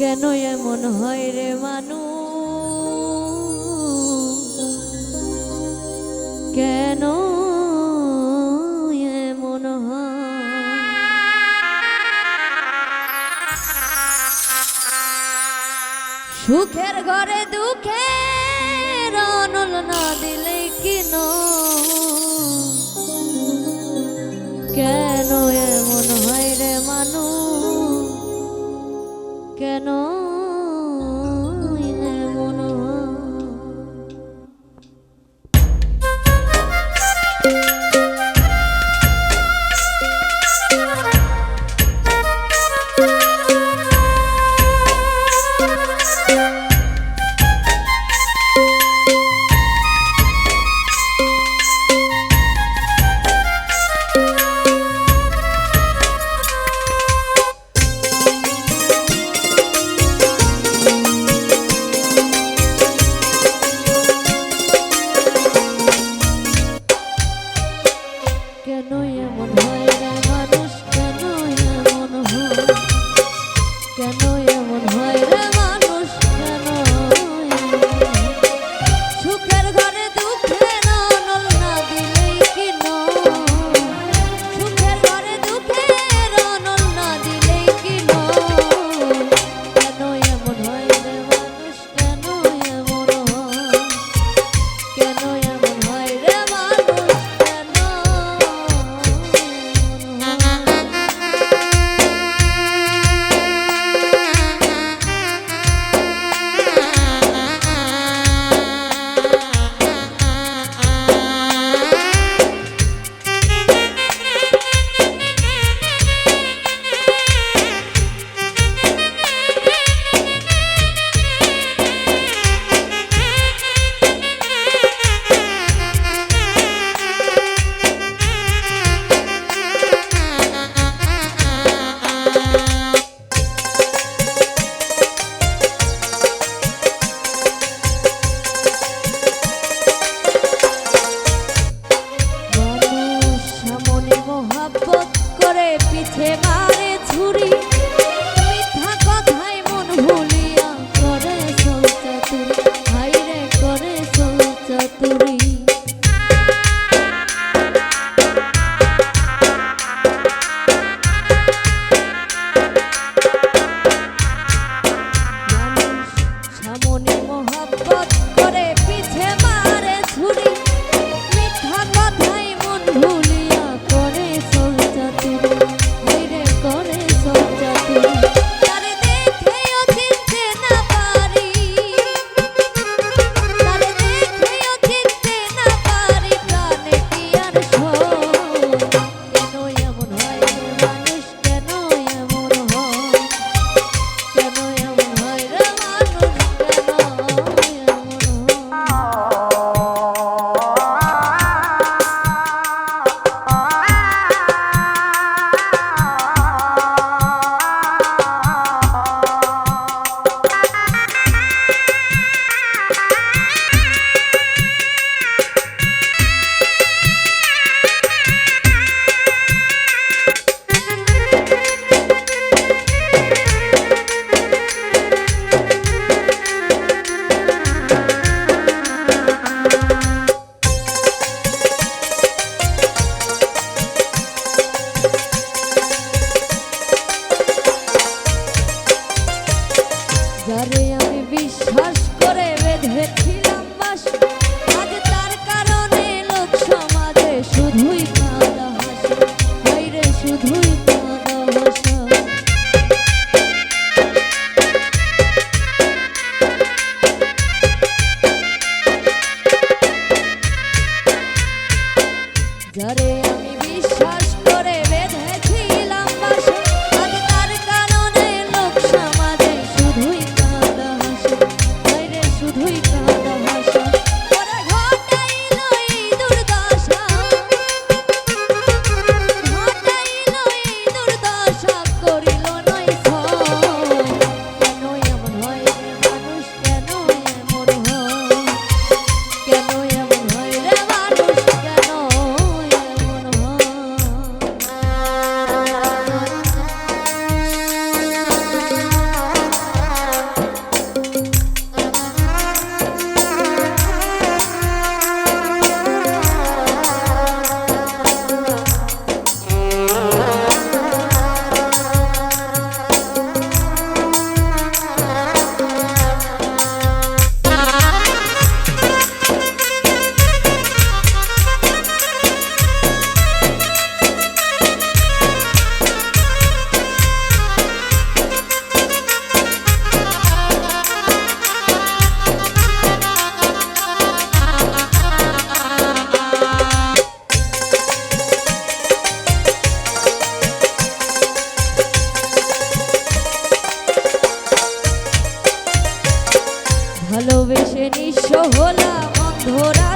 কেন এমন হয় রে মানু কেন এমন সুখের ঘরে দুঃখের অনল না দিলে কিনো Jare ভালোবেসে নিঃস্ব হলাম অন্ধরা